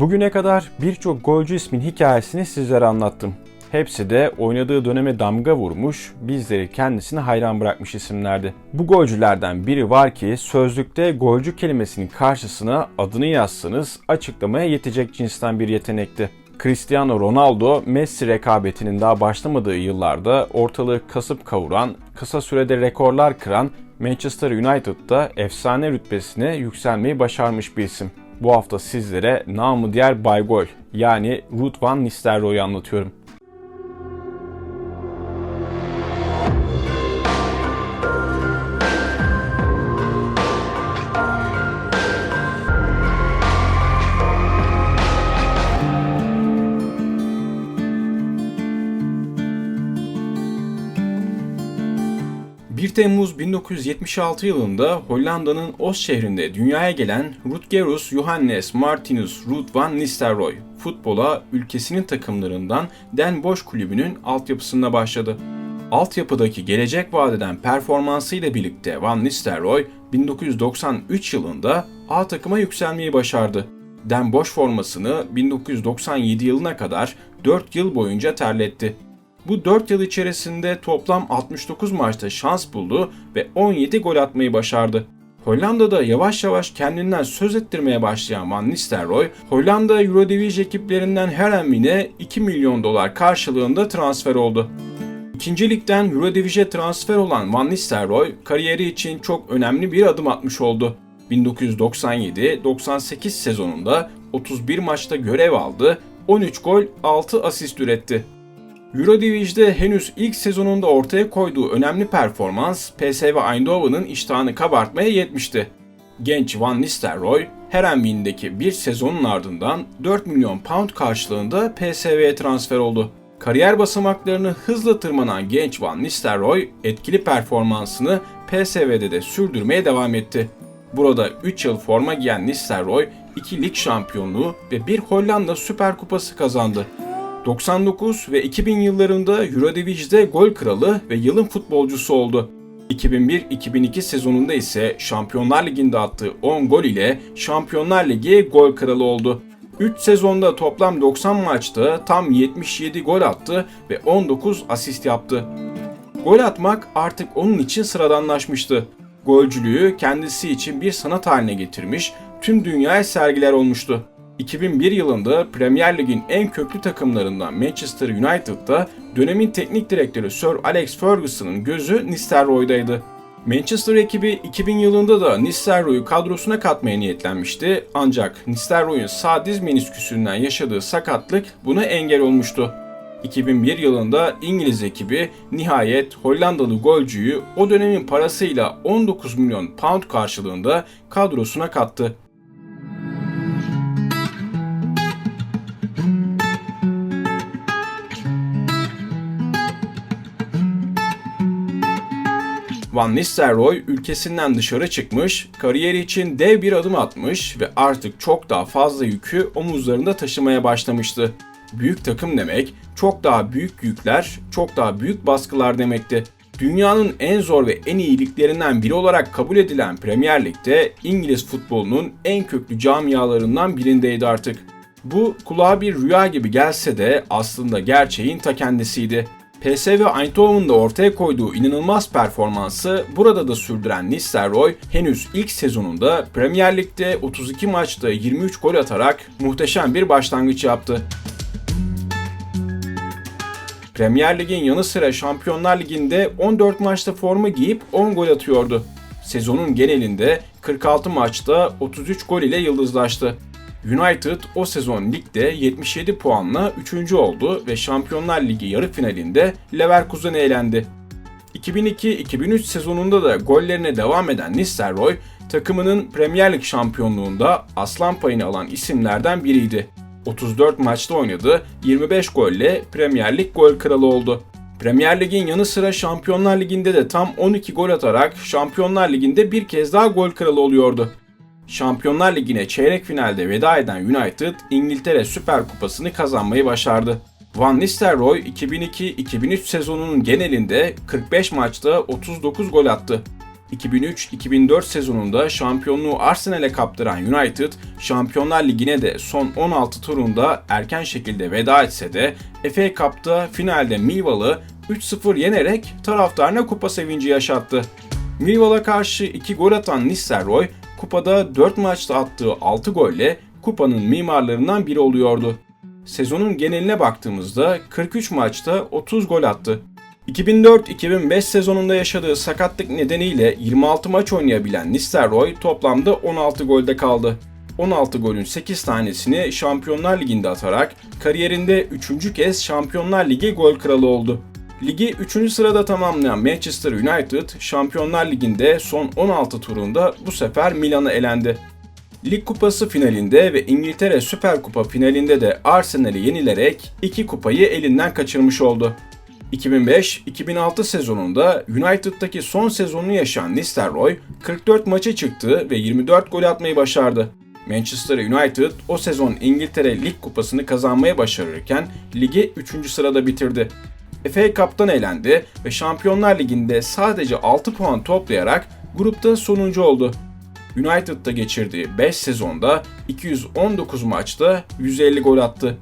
Bugüne kadar birçok golcü ismin hikayesini sizlere anlattım. Hepsi de oynadığı döneme damga vurmuş, bizleri kendisine hayran bırakmış isimlerdi. Bu golcülerden biri var ki sözlükte golcü kelimesinin karşısına adını yazsanız açıklamaya yetecek cinsten bir yetenekti. Cristiano Ronaldo, Messi rekabetinin daha başlamadığı yıllarda ortalığı kasıp kavuran, kısa sürede rekorlar kıran Manchester United'da efsane rütbesine yükselmeyi başarmış bir isim. Bu hafta sizlere namı diğer Bay Gol yani Ruud van Nistelrooy'u anlatıyorum. Temmuz 1976 yılında Hollanda'nın Os şehrinde dünyaya gelen Rutgerus Johannes Martinus Ruud van Nistelrooy futbola ülkesinin takımlarından Den Bosch kulübünün altyapısında başladı. Altyapıdaki gelecek vadeden performansıyla birlikte Van Nistelrooy 1993 yılında A takıma yükselmeyi başardı. Den Bosch formasını 1997 yılına kadar 4 yıl boyunca terletti. Bu 4 yıl içerisinde toplam 69 maçta şans buldu ve 17 gol atmayı başardı. Hollanda'da yavaş yavaş kendinden söz ettirmeye başlayan Van Nistelrooy, Hollanda Eurodivisie ekiplerinden Herenveen'e 2 milyon dolar karşılığında transfer oldu. İkinci ligden Eurodivisie transfer olan Van Nistelrooy kariyeri için çok önemli bir adım atmış oldu. 1997-98 sezonunda 31 maçta görev aldı, 13 gol, 6 asist üretti. Eurodigie'de henüz ilk sezonunda ortaya koyduğu önemli performans PSV Eindhoven'ın iştahını kabartmaya yetmişti. Genç Van Nistelrooy, Herenveen'deki bir sezonun ardından 4 milyon pound karşılığında PSV'ye transfer oldu. Kariyer basamaklarını hızla tırmanan genç Van Nistelrooy, etkili performansını PSV'de de sürdürmeye devam etti. Burada 3 yıl forma giyen Nistelrooy, 2 lig şampiyonluğu ve bir Hollanda Süper Kupası kazandı. 99 ve 2000 yıllarında Eurodivisi'de gol kralı ve yılın futbolcusu oldu. 2001-2002 sezonunda ise Şampiyonlar Ligi'nde attığı 10 gol ile Şampiyonlar Ligi gol kralı oldu. 3 sezonda toplam 90 maçta tam 77 gol attı ve 19 asist yaptı. Gol atmak artık onun için sıradanlaşmıştı. Golcülüğü kendisi için bir sanat haline getirmiş, tüm dünyaya sergiler olmuştu. 2001 yılında Premier Lig'in en köklü takımlarından Manchester United'da dönemin teknik direktörü Sir Alex Ferguson'ın gözü Nistelrooy'daydı. Manchester ekibi 2000 yılında da Nistelrooy'u kadrosuna katmaya niyetlenmişti ancak Nistelrooy'un sağ diz menisküsünden yaşadığı sakatlık buna engel olmuştu. 2001 yılında İngiliz ekibi nihayet Hollandalı golcüyü o dönemin parasıyla 19 milyon pound karşılığında kadrosuna kattı. Van Nistelrooy ülkesinden dışarı çıkmış, kariyeri için dev bir adım atmış ve artık çok daha fazla yükü omuzlarında taşımaya başlamıştı. Büyük takım demek, çok daha büyük yükler, çok daha büyük baskılar demekti. Dünyanın en zor ve en iyi liglerinden biri olarak kabul edilen Premier Lig'de İngiliz futbolunun en köklü camialarından birindeydi artık. Bu kulağa bir rüya gibi gelse de aslında gerçeğin ta kendisiydi. PSV Eindhoven'da ortaya koyduğu inanılmaz performansı burada da sürdüren Nistelrooy henüz ilk sezonunda Premier Lig'de 32 maçta 23 gol atarak muhteşem bir başlangıç yaptı. Premier Lig'in yanı sıra Şampiyonlar Ligi'nde 14 maçta forma giyip 10 gol atıyordu. Sezonun genelinde 46 maçta 33 gol ile yıldızlaştı. United o sezon ligde 77 puanla 3. oldu ve Şampiyonlar Ligi yarı finalinde Leverkusen'e elendi. 2002-2003 sezonunda da gollerine devam eden Nistelrooy, takımının Premier Lig şampiyonluğunda aslan payını alan isimlerden biriydi. 34 maçta oynadı, 25 golle Premier Lig gol kralı oldu. Premier Lig'in yanı sıra Şampiyonlar Ligi'nde de tam 12 gol atarak Şampiyonlar Ligi'nde bir kez daha gol kralı oluyordu. Şampiyonlar Ligi'ne çeyrek finalde veda eden United, İngiltere Süper Kupası'nı kazanmayı başardı. Van Nistelrooy 2002-2003 sezonunun genelinde 45 maçta 39 gol attı. 2003-2004 sezonunda şampiyonluğu Arsenal'e kaptıran United, Şampiyonlar Ligi'ne de son 16 turunda erken şekilde veda etse de FA Cup'ta finalde Millwall'ı 3-0 yenerek taraftarına kupa sevinci yaşattı. Millwall'a karşı 2 gol atan Nistelrooy, kupada 4 maçta attığı 6 golle kupanın mimarlarından biri oluyordu. Sezonun geneline baktığımızda 43 maçta 30 gol attı. 2004-2005 sezonunda yaşadığı sakatlık nedeniyle 26 maç oynayabilen Nistelrooy toplamda 16 golde kaldı. 16 golün 8 tanesini Şampiyonlar Ligi'nde atarak kariyerinde 3. kez Şampiyonlar Ligi gol kralı oldu. Ligi 3. sırada tamamlayan Manchester United, Şampiyonlar Ligi'nde son 16 turunda bu sefer Milan'a elendi. Lig Kupası finalinde ve İngiltere Süper Kupa finalinde de Arsenal'i yenilerek iki kupayı elinden kaçırmış oldu. 2005-2006 sezonunda United'daki son sezonunu yaşayan Nistelrooy 44 maça çıktı ve 24 gol atmayı başardı. Manchester United o sezon İngiltere Lig Kupası'nı kazanmaya başarırken ligi 3. sırada bitirdi. FA Cup'tan elendi ve Şampiyonlar Ligi'nde sadece 6 puan toplayarak grupta sonuncu oldu. United'da geçirdiği 5 sezonda 219 maçta 150 gol attı.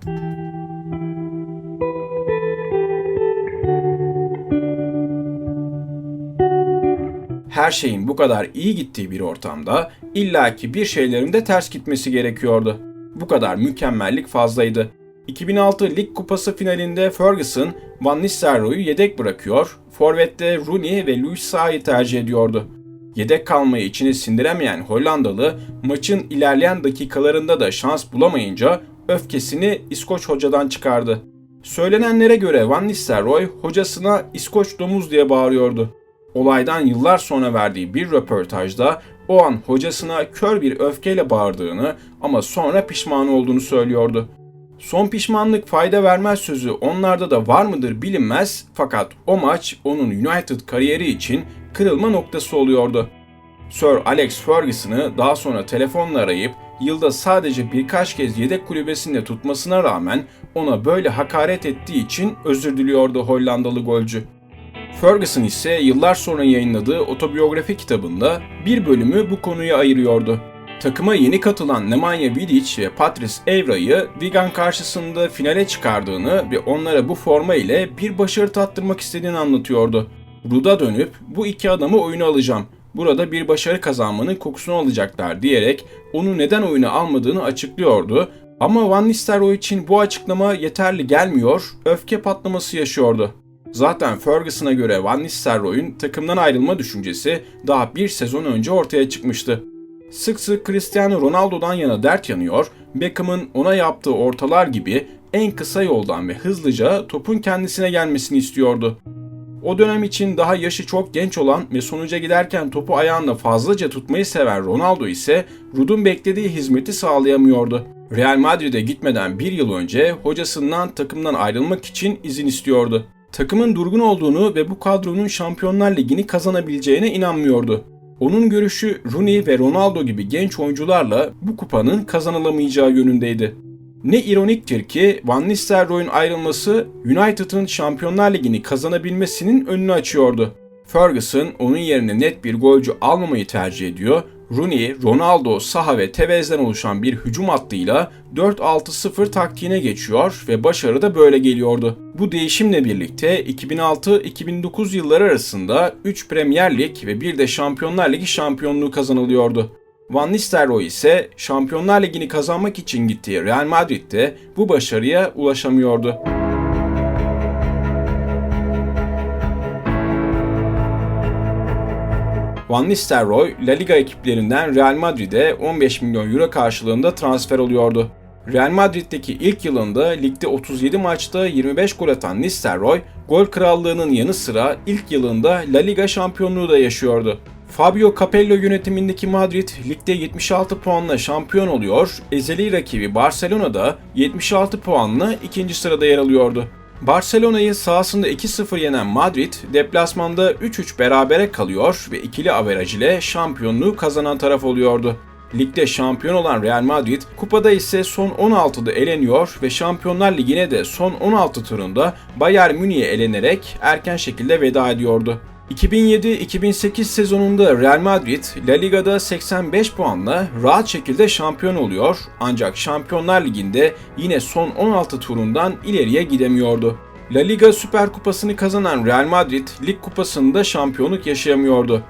Her şeyin bu kadar iyi gittiği bir ortamda illaki bir şeylerin de ters gitmesi gerekiyordu. Bu kadar mükemmellik fazlaydı. 2006 Lig Kupası finalinde Ferguson, Van Nistelrooy'u yedek bırakıyor, forvette Rooney ve Luis Saha'yı tercih ediyordu. Yedek kalmayı içine sindiremeyen Hollandalı maçın ilerleyen dakikalarında da şans bulamayınca öfkesini İskoç hocadan çıkardı. Söylenenlere göre Van Nistelrooy hocasına İskoç domuz diye bağırıyordu. Olaydan yıllar sonra verdiği bir röportajda o an hocasına kör bir öfkeyle bağırdığını ama sonra pişman olduğunu söylüyordu. Son pişmanlık fayda vermez sözü onlarda da var mıdır bilinmez fakat o maç onun United kariyeri için kırılma noktası oluyordu. Sir Alex Ferguson'ı daha sonra telefonla arayıp yılda sadece birkaç kez yedek kulübesinde tutmasına rağmen ona böyle hakaret ettiği için özür diliyordu Hollandalı golcü. Ferguson ise yıllar sonra yayınladığı otobiyografi kitabında bir bölümü bu konuya ayırıyordu. Takıma yeni katılan Nemanja Vidic ve Patrice Evra'yı Wigan karşısında finale çıkardığını ve onlara bu forma ile bir başarı tattırmak istediğini anlatıyordu. Rud'a dönüp bu iki adamı oyuna alacağım. Burada bir başarı kazanmanın kokusunu alacaklar diyerek onu neden oyuna almadığını açıklıyordu. Ama Van Nistelrooy için bu açıklama yeterli gelmiyor, öfke patlaması yaşıyordu. Zaten Ferguson'a göre Van Nistelrooy'un takımdan ayrılma düşüncesi daha bir sezon önce ortaya çıkmıştı. Sık sık Cristiano Ronaldo'dan yana dert yanıyor, Beckham'ın ona yaptığı ortalar gibi en kısa yoldan ve hızlıca topun kendisine gelmesini istiyordu. O dönem için daha yaşı çok genç olan ve sonuca giderken topu ayağında fazlaca tutmayı seven Ronaldo ise Rud'un beklediği hizmeti sağlayamıyordu. Real Madrid'e gitmeden bir yıl önce hocasından takımdan ayrılmak için izin istiyordu. Takımın durgun olduğunu ve bu kadronun Şampiyonlar Ligi'ni kazanabileceğine inanmıyordu. Onun görüşü Rooney ve Ronaldo gibi genç oyuncularla bu kupanın kazanılamayacağı yönündeydi. Ne ironiktir ki Van Nistelrooy'un ayrılması United'ın Şampiyonlar Ligi'ni kazanabilmesinin önünü açıyordu. Ferguson onun yerine net bir golcü almamayı tercih ediyor. Rooney, Ronaldo, Saha ve Tevez'den oluşan bir hücum hattıyla 4-6-0 taktiğine geçiyor ve başarı da böyle geliyordu. Bu değişimle birlikte 2006-2009 yılları arasında 3 Premier Lig ve bir de Şampiyonlar Ligi şampiyonluğu kazanılıyordu. Van Nistelrooy ise Şampiyonlar Ligi'ni kazanmak için gittiği Real Madrid'de bu başarıya ulaşamıyordu. Van Nistelrooy, La Liga ekiplerinden Real Madrid'e 15 milyon euro karşılığında transfer oluyordu. Real Madrid'deki ilk yılında ligde 37 maçta 25 gol atan Nistelrooy, gol krallığının yanı sıra ilk yılında La Liga şampiyonluğu da yaşıyordu. Fabio Capello yönetimindeki Madrid ligde 76 puanla şampiyon oluyor, ezeli rakibi Barcelona'da 76 puanla ikinci sırada yer alıyordu. Barcelona'yı sahasında 2-0 yenen Madrid, deplasmanda 3-3 berabere kalıyor ve ikili averaj ile şampiyonluğu kazanan taraf oluyordu. Ligde şampiyon olan Real Madrid, kupada ise son 16'da eleniyor ve Şampiyonlar Ligi'ne de son 16 turunda Bayern Münih'e elenerek erken şekilde veda ediyordu. 2007-2008 sezonunda Real Madrid La Liga'da 85 puanla rahat şekilde şampiyon oluyor ancak Şampiyonlar Ligi'nde yine son 16 turundan ileriye gidemiyordu. La Liga Süper Kupası'nı kazanan Real Madrid Lig Kupası'nda şampiyonluk yaşayamıyordu.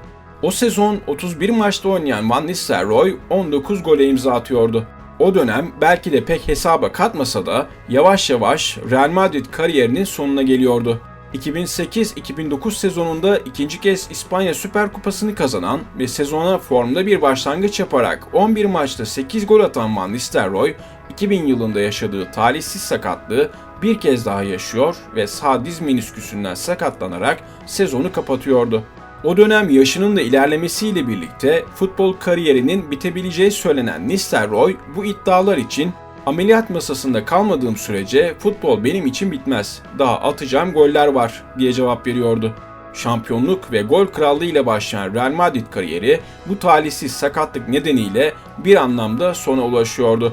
O sezon 31 maçta oynayan Van Nistelrooy 19 gole imza atıyordu. O dönem belki de pek hesaba katmasa da yavaş yavaş Real Madrid kariyerinin sonuna geliyordu. 2008-2009 sezonunda ikinci kez İspanya Süper Kupası'nı kazanan ve sezona formda bir başlangıç yaparak 11 maçta 8 gol atan Van Nistelrooy, 2000 yılında yaşadığı talihsiz sakatlığı bir kez daha yaşıyor ve sağ diz menisküsünden sakatlanarak sezonu kapatıyordu. O dönem yaşının da ilerlemesiyle birlikte futbol kariyerinin bitebileceği söylenen Nistelrooy bu iddialar için ameliyat masasında kalmadığım sürece futbol benim için bitmez. Daha atacağım goller var diye cevap veriyordu. Şampiyonluk ve gol krallığı ile başlayan Real Madrid kariyeri bu talihsiz sakatlık nedeniyle bir anlamda sona ulaşıyordu.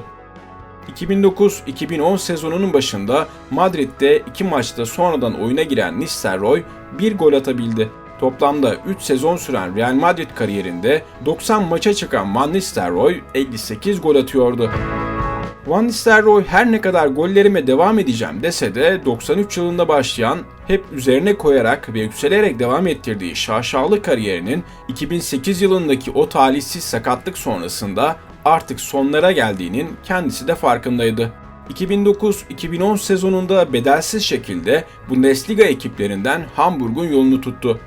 2009-2010 sezonunun başında Madrid'de iki maçta sonradan oyuna giren Nistelrooy bir gol atabildi. Toplamda 3 sezon süren Real Madrid kariyerinde 90 maça çıkan Van Nistelrooy 58 gol atıyordu. Van Nistelrooy her ne kadar gollerime devam edeceğim dese de 93 yılında başlayan, hep üzerine koyarak ve yükselerek devam ettirdiği şaşalı kariyerinin 2008 yılındaki o talihsiz sakatlık sonrasında artık sonlara geldiğinin kendisi de farkındaydı. 2009-2010 sezonunda bedelsiz şekilde Bundesliga ekiplerinden Hamburg'un yolunu tuttu.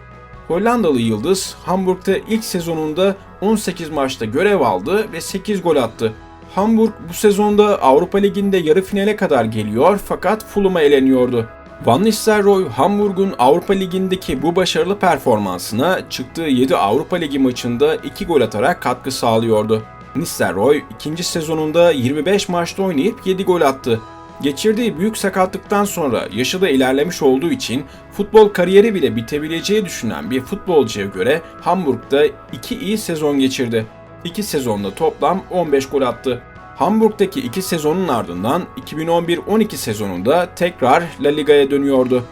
Hollandalı Yıldız Hamburg'da ilk sezonunda 18 maçta görev aldı ve 8 gol attı. Hamburg bu sezonda Avrupa Ligi'nde yarı finale kadar geliyor fakat Fulham'a eleniyordu. Van Nistelrooy, Hamburg'un Avrupa Ligi'ndeki bu başarılı performansına çıktığı 7 Avrupa Ligi maçında 2 gol atarak katkı sağlıyordu. Nistelrooy ikinci sezonunda 25 maçta oynayıp 7 gol attı. Geçirdiği büyük sakatlıktan sonra yaşı da ilerlemiş olduğu için futbol kariyeri bile bitebileceği düşünen bir futbolcuya göre Hamburg'da 2 iyi sezon geçirdi. 2 sezonda toplam 15 gol attı. Hamburg'daki 2 sezonun ardından 2011-12 sezonunda tekrar La Liga'ya dönüyordu.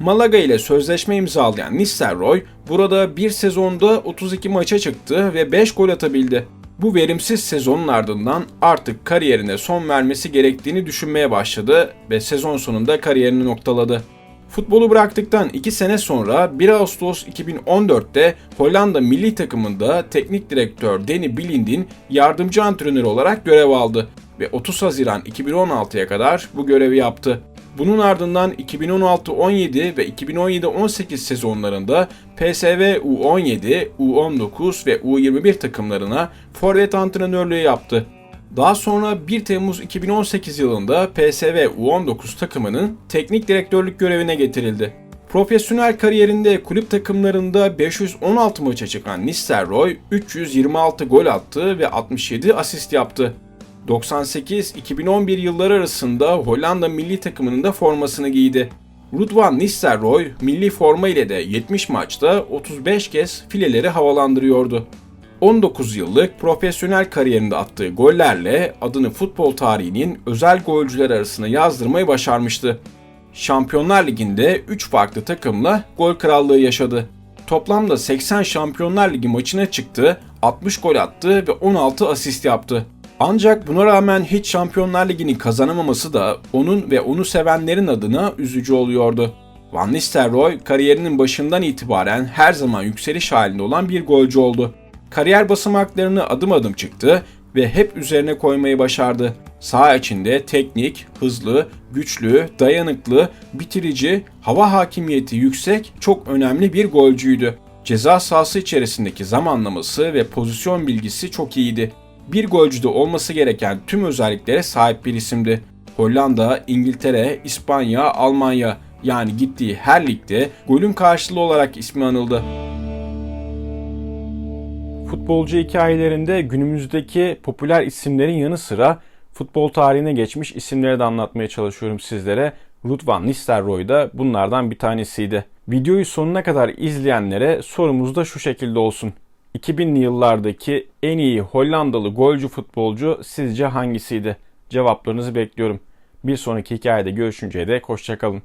Malaga ile sözleşme imzalayan Nistelrooy burada bir sezonda 32 maça çıktı ve 5 gol atabildi. Bu verimsiz sezonun ardından artık kariyerine son vermesi gerektiğini düşünmeye başladı ve sezon sonunda kariyerini noktaladı. Futbolu bıraktıktan 2 sene sonra 1 Ağustos 2014'te Hollanda milli takımında teknik direktör Danny Blind'in yardımcı antrenör olarak görev aldı ve 30 Haziran 2016'ya kadar bu görevi yaptı. Bunun ardından 2016-17 ve 2017-18 sezonlarında PSV U17, U19 ve U21 takımlarına forvet antrenörlüğü yaptı. Daha sonra 1 Temmuz 2018 yılında PSV U19 takımının teknik direktörlük görevine getirildi. Profesyonel kariyerinde kulüp takımlarında 516 maça çıkan Nistelrooy 326 gol attı ve 67 asist yaptı. 98-2011 yılları arasında Hollanda milli takımının da formasını giydi. Ruud van Nistelrooy milli forma ile de 70 maçta 35 kez fileleri havalandırıyordu. 19 yıllık profesyonel kariyerinde attığı gollerle adını futbol tarihinin özel golcüler arasına yazdırmayı başarmıştı. Şampiyonlar Ligi'nde 3 farklı takımla gol krallığı yaşadı. Toplamda 80 Şampiyonlar Ligi maçına çıktı, 60 gol attı ve 16 asist yaptı. Ancak buna rağmen hiç Şampiyonlar Ligi'ni kazanamaması da onun ve onu sevenlerin adına üzücü oluyordu. Van Nistelrooy kariyerinin başından itibaren her zaman yükseliş halinde olan bir golcü oldu. Kariyer basamaklarını adım adım çıktı ve hep üzerine koymayı başardı. Sağ içinde teknik, hızlı, güçlü, dayanıklı, bitirici, hava hakimiyeti yüksek, çok önemli bir golcüydü. Ceza sahası içerisindeki zamanlaması ve pozisyon bilgisi çok iyiydi bir golcüde olması gereken tüm özelliklere sahip bir isimdi. Hollanda, İngiltere, İspanya, Almanya yani gittiği her ligde golün karşılığı olarak ismi anıldı. Futbolcu hikayelerinde günümüzdeki popüler isimlerin yanı sıra futbol tarihine geçmiş isimleri de anlatmaya çalışıyorum sizlere. Ruud van Nistelrooy da bunlardan bir tanesiydi. Videoyu sonuna kadar izleyenlere sorumuz da şu şekilde olsun. 2000'li yıllardaki en iyi Hollandalı golcü futbolcu sizce hangisiydi? Cevaplarınızı bekliyorum. Bir sonraki hikayede görüşünceye dek hoşçakalın.